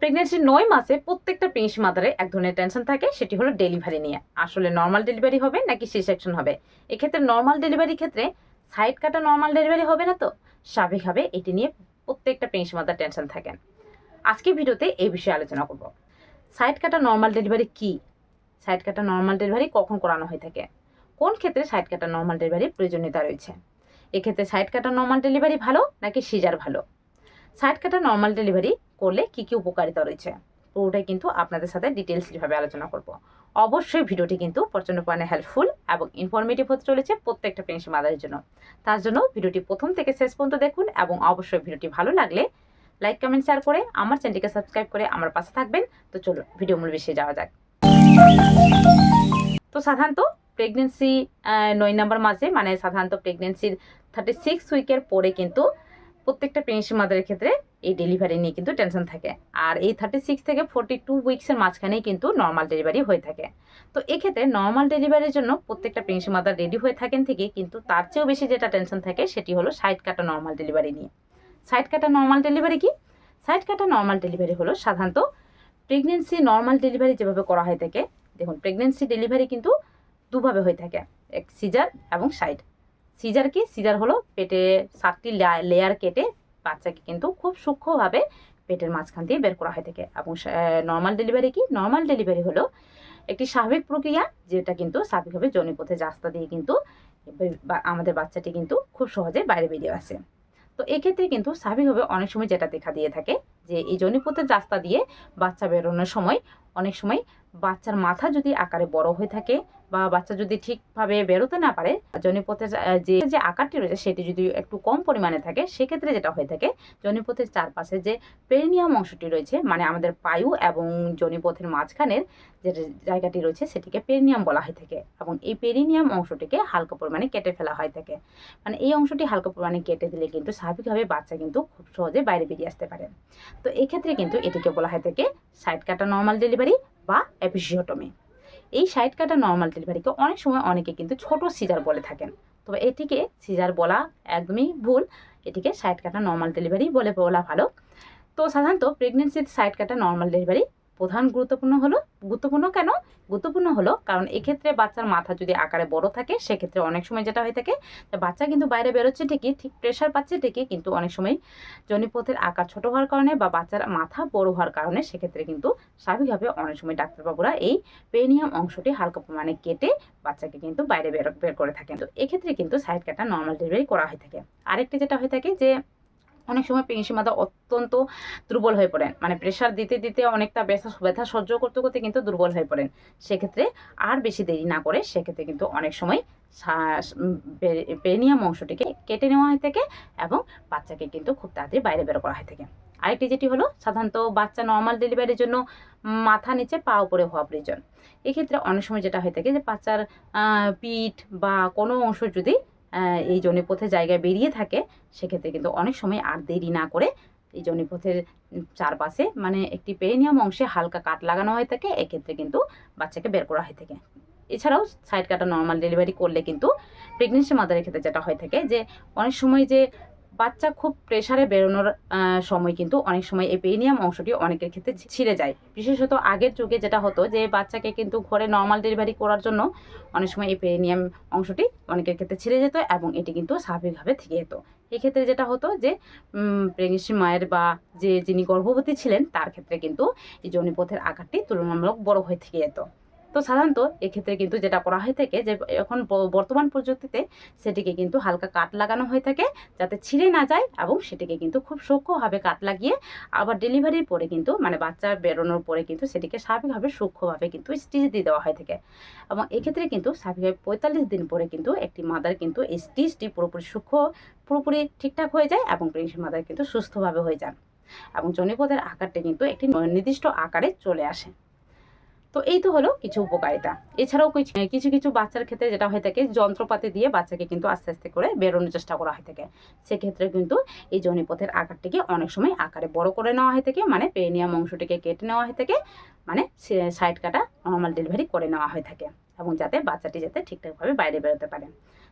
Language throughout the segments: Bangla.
প্রেগনেন্সির নয় মাসে প্রত্যেকটা পেশ মাদারে এক ধরনের টেনশন থাকে, সেটি হলো ডেলিভারি নিয়ে। আসলে নর্মাল ডেলিভারি হবে নাকি সি সেকশন হবে? এক্ষেত্রে নর্মাল ডেলিভারির ক্ষেত্রে সাইড কাটা নর্মাল ডেলিভারি হবে না তো? স্বাভাবিকভাবে এটি নিয়ে প্রত্যেকটা পেশ মাদার টেনশন থাকেন। আজকে ভিডিওতে এই বিষয়ে আলোচনা করব। সাইড কাটা নর্মাল ডেলিভারি কি? সাইড কাটা নর্মাল ডেলিভারি কখন করানো হয়ে থাকে? কোন ক্ষেত্রে সাইড কাটা নর্মাল ডেলিভারির প্রয়োজনীয়তা রয়েছে? এক্ষেত্রে সাইড কাটা নর্মাল ডেলিভারি ভালো নাকি সিজার ভালো? সাইড কাটা নর্মাল ডেলিভারি করলে কি কি উপকারিতা রয়েছে? পুরোটাই কিন্তু আপনাদের সাথে ডিটেলসভাবে আলোচনা করব। অবশ্যই ভিডিওটি কিন্তু প্রচণ্ড পরিমাণে হেল্পফুল এবং ইনফরমেটিভ হতে চলেছে প্রত্যেকটা পেনশন মাদারের জন্য। তার জন্য ভিডিওটি প্রথম থেকে শেষ পর্যন্ত দেখুন এবং অবশ্যই ভিডিওটি ভালো লাগলে লাইক কমেন্ট শেয়ার করে আমার চ্যানেলটিকে সাবস্ক্রাইব করে আমার পাশে থাকবেন। তো চলুন ভিডিও মূল বিষয়ে যাওয়া যাক। তো সাধারণত প্রেগনেন্সি নয় নম্বর মাসে মানে সাধারণত প্রেগনেন্সির থার্টি সিক্স উইকের পরে কিন্তু প্রত্যেকটা প্রেগনেন্সি মাদারের ক্ষেত্রে এই ডেলিভারি নিয়ে কিন্তু টেনশন থাকে। আর এই থার্টি সিক্স থেকে ফোর্টি টু উইক্সের মাঝখানেই কিন্তু নর্মাল ডেলিভারি হয়ে থাকে। তো এক্ষেত্রে নর্মাল ডেলিভারির জন্য প্রত্যেকটা প্রেগনেন্সি মাদার রেডি হয়ে থাকেন থেকে কিন্তু তার চেয়েও বেশি যেটা টেনশন থাকে সেটি হলো সাইড কাটা নর্মাল ডেলিভারি নিয়ে। সাইড কাটা নর্মাল ডেলিভারি কি? সাইড কাটা নর্মাল ডেলিভারি হলো সাধারণত প্রেগনেন্সি নর্মাল ডেলিভারি যেভাবে করা হয়ে থাকে, দেখুন প্রেগনেন্সি ডেলিভারি কিন্তু দুভাবে হয়ে থাকে, এক সিজার এবং সাইড সিজার কি? সিজার হলো পেটে সাতটি লেয়ার কেটে বাচ্চাকে কিন্তু খুব সূক্ষ্মভাবে পেটের মাঝখান দিয়ে বের করা হয়ে থাকে এবং নর্মাল ডেলিভারি কি? নর্মাল ডেলিভারি হলো একটি স্বাভাবিক প্রক্রিয়া যেটা কিন্তু স্বাভাবিকভাবে জনিপথে রাস্তা দিয়ে কিন্তু আমাদের বাচ্চাটি কিন্তু খুব সহজে বাইরে বেরিয়ে আসে। তো এক্ষেত্রে কিন্তু স্বাভাবিকভাবে অনেক সময় যেটা দেখা দিয়ে থাকে যে এই জনিপথের রাস্তা দিয়ে বাচ্চা বেরোনোর সময় অনেক সময় বাচ্চার মাথা যদি আকারে বড় হয়ে থাকে বা বাচ্চা যদি ঠিকভাবে বেরোতে না পারে জনিপথের যে যে আকারটি রয়েছে সেটি যদি একটু কম পরিমাণে থাকে, সেক্ষেত্রে যেটা হয়ে থাকে জনিপথের চারপাশে যে পেরিনিয়াম অংশটি রয়েছে মানে আমাদের পায়ু এবং জনিপথের মাঝখানের যে জায়গাটি রয়েছে সেটিকে পেরিনিয়াম বলা হয়ে থাকে এবং এই পেরিনিয়াম অংশটিকে হালকা পরিমাণে কেটে ফেলা হয় থাকে। মানে এই অংশটি হালকা পরিমাণে কেটে দিলে কিন্তু স্বাভাবিকভাবে বাচ্চা কিন্তু খুব সহজে বাইরে বেরিয়ে আসতে পারে। তো এক্ষেত্রে কিন্তু এটিকে বলা হয় থাকে সাইড কাটা নর্মাল ডেলিভারি বা অ্যাপিসিওটমি এই সাইড কাটা নর্মাল ডেলিভারিকে অনেক সময় অনেকে কিন্তু ছোট সিজার বলে থাকেন। তবে এটিকে সিজার বলা একদমই ভুল। এটিকে সাইড কাটা নর্মাল ডেলিভারি বলে বলা ভালো। তো সাধারণত প্রেগনেন্সির সাইড কাটা নর্মাল ডেলিভারি প্রধান গুরুত্বপূর্ণ হলো, গুরুত্বপূর্ণ কেন? গুরুত্বপূর্ণ হলো কারণ এক্ষেত্রে বাচ্চার মাথা যদি আকারে বড় থাকে, সেক্ষেত্রে অনেক সময় যেটা হয়ে থাকে বাচ্চা কিন্তু বাইরে বেরোচ্ছে ঠিকই, ঠিক প্রেশার পাচ্ছে ঠিকই, কিন্তু অনেক সময় জনিপথের আকার ছোট হওয়ার কারণে বা বাচ্চার মাথা বড় হওয়ার কারণে সেক্ষেত্রে কিন্তু স্বাভাবিকভাবে অনেক সময় ডাক্তারবাবুরা এই পেনিয়াম অংশটি হালকা পরিমাণে কেটে বাচ্চাকে কিন্তু বাইরে বের বের করে থাকেন। তো এক্ষেত্রে কিন্তু সাইড কাটা নর্মাল ডেলিভারি করা হয়ে থাকে। আরেকটি যেটা হয়ে থাকে যে অনেক সময় পেংসি মাথা অত্যন্ত দুর্বল হয়ে পড়েন। মানে প্রেশার দিতে দিতে অনেকটা ব্যথা ব্যথা সহ্য করতে করতে কিন্তু দুর্বল হয়ে পড়েন। সেক্ষেত্রে আর বেশি দেরি না করে সেক্ষেত্রে কিন্তু অনেক সময় পেনিয়াম অংশটিকে কেটে নেওয়া হয়ে থাকে এবং বাচ্চাকে কিন্তু খুব তাড়াতাড়ি বাইরে বের করা হয়ে থাকে। আরেকটি যেটি হলো, সাধারণত বাচ্চা নর্মাল ডেলিভারির জন্য মাথা নিচে পা উপরে হওয়া প্রয়োজন। এক্ষেত্রে অনেক সময় যেটা হয়ে থাকে যে বাচ্চার পিঠ বা কোনো অংশ যদি এই জনিপথে জায়গায় বেরিয়ে থাকে, সেক্ষেত্রে কিন্তু অনেক সময় আর দেরি না করে এই জনিপথের চারপাশে মানে একটি পেরিনিয়াম অংশে হালকা কাট লাগানো হয়ে থাকে, এক্ষেত্রে কিন্তু বাচ্চাকে বের করা হয়ে থাকে। এছাড়াও সাইড কাটা নর্মাল ডেলিভারি করলে কিন্তু প্রেগনেন্সি মাদারের ক্ষেত্রে যেটা হয়ে থাকে যে, অনেক সময় যে বাচ্চা খুব প্রেশারে বেরোনোর সময় কিন্তু অনেক সময় এই পেনিয়াম অংশটি অনেকের ক্ষেত্রে ছিঁড়ে যায়। বিশেষত আগের যুগে যেটা হতো যে বাচ্চাকে কিন্তু ঘরে নর্মাল ডেলিভারি করার জন্য অনেক সময় এই পেরিনিয়াম অংশটি অনেকের ক্ষেত্রে ছিঁড়ে যেত এবং এটি কিন্তু স্বাভাবিকভাবে থেকে যেত। এক্ষেত্রে যেটা হতো যে প্রেগনেন্সি মায়ের বা যে যিনি গর্ভবতী ছিলেন, তার ক্ষেত্রে কিন্তু এই যৌনিপথের আকারটি তুলনামূলক বড় হয়ে থেকে যেত। তো সাধারণত এক্ষেত্রে কিন্তু যেটা করা হয়ে থাকে যে, এখন বর্তমান প্রযুক্তিতে সেটিকে কিন্তু হালকা কাট লাগানো হয়ে থাকে যাতে ছিঁড়ে না যায় এবং সেটিকে কিন্তু খুব সূক্ষ্মভাবে কাট লাগিয়ে আবার ডেলিভারির পরে কিন্তু মানে বাচ্চা বেরোনোর পরে কিন্তু সেটিকে স্বাভাবিকভাবে সূক্ষ্মভাবে কিন্তু স্টিচ দিয়ে দেওয়া হয়ে থাকে। এবং এক্ষেত্রে কিন্তু স্বাভাবিকভাবে পঁয়তাল্লিশ দিন পরে কিন্তু একটি মাদার কিন্তু এই স্টিচটি পুরোপুরি সূক্ষ্ম, পুরোপুরি ঠিকঠাক হয়ে যায় এবং প্রেগনেন্সি মাদার কিন্তু সুস্থভাবে হয়ে যান এবং জনিপথের আকারটি কিন্তু একটি নির্দিষ্ট আকারে চলে আসে। তো এই তো হলো কিছু উপকারিতা। এছাড়াও কিছু কিছু বাচ্চার ক্ষেত্রে যেটা হয়ে থাকে, যন্ত্রপাতি দিয়ে বাচ্চাকে কিন্তু আস্তে আস্তে করে বেরোনোর চেষ্টা করা হয়ে থাকে। সেক্ষেত্রে কিন্তু এই জনিপথের আকারটিকে অনেক সময় আকারে বড় করে নেওয়া হয়ে থাকে মানে পেনিয়াম অংশটিকে কেটে নেওয়া হয়ে থাকে মানে সাইড কাটা নর্মাল ডেলিভারি করে নেওয়া হয়ে থাকে, এবং যাতে বাচ্চাটি যাতে ঠিকঠাকভাবে বাইরে বেরোতে পারে।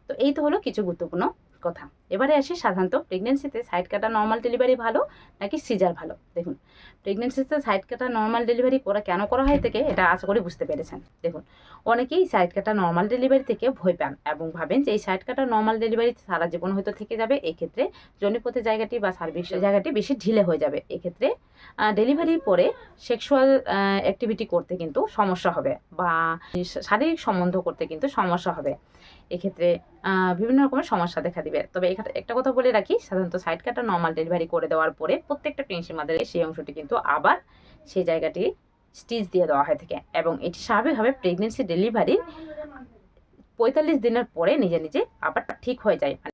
তো এই তো হলো কিছু গুরুত্বপূর্ণ কথা। এবারে আসি সাধারণত প্রেগনেন্সিতে সাইড কাটা নর্মাল ডেলিভারি ভালো নাকি সিজার ভালো? দেখুন প্রেগনেন্সিতে সাইড কাটা নর্মাল ডেলিভারি করা কেন করা হয় থেকে এটা আশা করি বুঝতে পেরেছেন। দেখুন, অনেকেই সাইড কাটা নর্মাল ডেলিভারি থেকে ভয় পান এবং ভাবেন যে এই সাইড কাটা নর্মাল ডেলিভারি সারা জীবন হয়তো থেকে যাবে, এক্ষেত্রে জনিপথের জায়গাটি বা সার্ভিস জায়গাটি বেশি ঢিলে হয়ে যাবে। এক্ষেত্রে ডেলিভারির পরে সেক্সুয়াল অ্যাক্টিভিটি করতে কিন্তু সমস্যা হবে বা শারীরিক সম্বন্ধ করতে কিন্তু সমস্যা হবে। এক্ষেত্রে বিভিন্ন রকমের সমস্যা দেখা দিবে। তবে এখানে একটা কথা বলে রাখি, সাধারণত সাইড কাটা নর্মাল ডেলিভারি করে দেওয়ার পরে প্রত্যেকটা প্রেগনেন্সি মাদের সেই অংশটি কিন্তু আবার সেই জায়গাটি স্টিচ দিয়ে দেওয়া হয়ে থাকে। এবং এটি স্বাভাবিকভাবে প্রেগনেন্সি ডেলিভারি পঁয়তাল্লিশ দিনের পরে নিজে নিজে আবার ঠিক হয়ে যায়।